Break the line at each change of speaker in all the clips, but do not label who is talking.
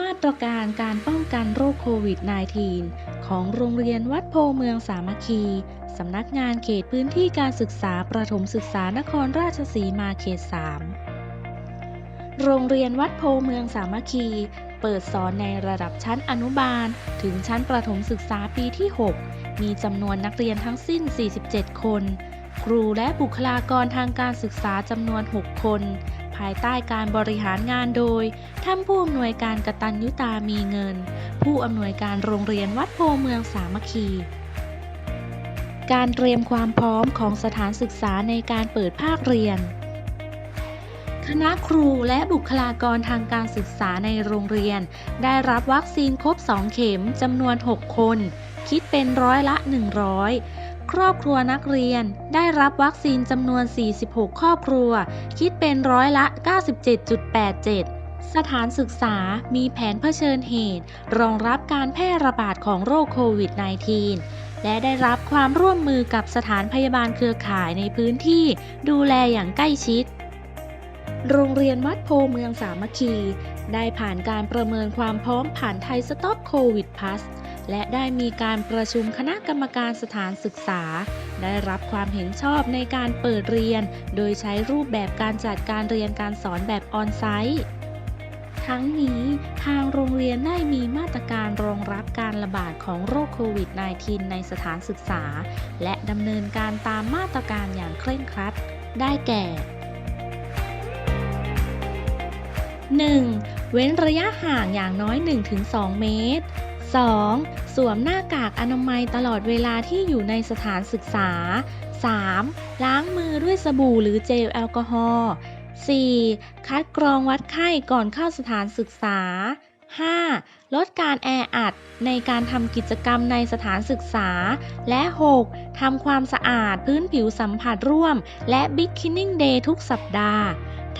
มาตรการการป้องกันโรคโควิด -19 ของโรงเรียนวัดโพเมืองสามัคคี สำนักงานเขตพื้นที่การศึกษาประถมศึกษานครราชสีมาเขต 3 โรงเรียนวัดโพเมืองสามัคคี เปิดสอนในระดับชั้นอนุบาล ถึงชั้นประถมศึกษาปีที่ 6 มีจำนวนนักเรียนทั้งสิ้น 47 คน ครูและบุคลากรทางการศึกษาจำนวน 6 คน ภายใต้การบริหารงานโดย ท่านผู้อำนวยการกตัญยุตามีเงิน ผู้อำนวยการโรงเรียนวัดโพเมืองสามัคคีการเตรียมความพร้อมของสถานศึกษาในการเปิดภาคเรียน คณะครูและบุคลากรทางการศึกษาในโรงเรียน ได้รับวัคซีนครบ 2 เข็มจำนวน 6 คน คิดเป็นร้อยละ 100 ครอบครัวนักเรียน ได้รับวัคซีนจำนวน 46 ครอบครัว คิดเป็นร้อยละ 97.87 สถานศึกษามีแผนเผชิญเหตุ รองรับการแพร่ระบาดของโรคโควิด -19 และได้รับความร่วมมือกับสถานพยาบาลเครือข่ายในพื้นที่ดูแลอย่างใกล้ชิด โรงเรียนวัดโพเมืองสามัคคี ได้ผ่านการประเมินความพร้อมผ่านไทยสต็อปโควิดพัส และได้มีการประชุมคณะกรรมการสถานศึกษา ได้รับความเห็นชอบในการเปิดเรียน โดยใช้รูปแบบการจัดการเรียนการสอนแบบออนไซต์ทั้งนี้ทางโรงเรียนได้มีมาตรการรองรับการระบาดของโรคโควิด -19 ในสถานศึกษา และดำเนินการตามมาตรการอย่างเคร่งครัด ได้แก่ 1. เว้นระยะห่างอย่างน้อย 1-2 เมตร 2. สวมหน้ากากอนามัยตลอดเวลาที่อยู่ในสถานศึกษา 3. ล้างมือด้วยสบู่หรือเจลแอลกอฮอล์ 4. คัดกรองวัดไข้ก่อนเข้าสถานศึกษา 5. ลดการแออัดในการทำกิจกรรมในสถานศึกษา และ 6. ทำความสะอาดพื้นผิวสัมผัสร่วม และ Beginning Day ทุกสัปดาห์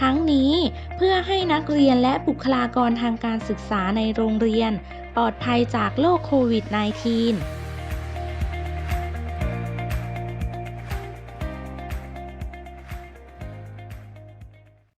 ทั้งนี้เพื่อให้นักเรียนและบุคลากรทางการศึกษาในโรงเรียน ปลอดภัยจากโรคโควิด -19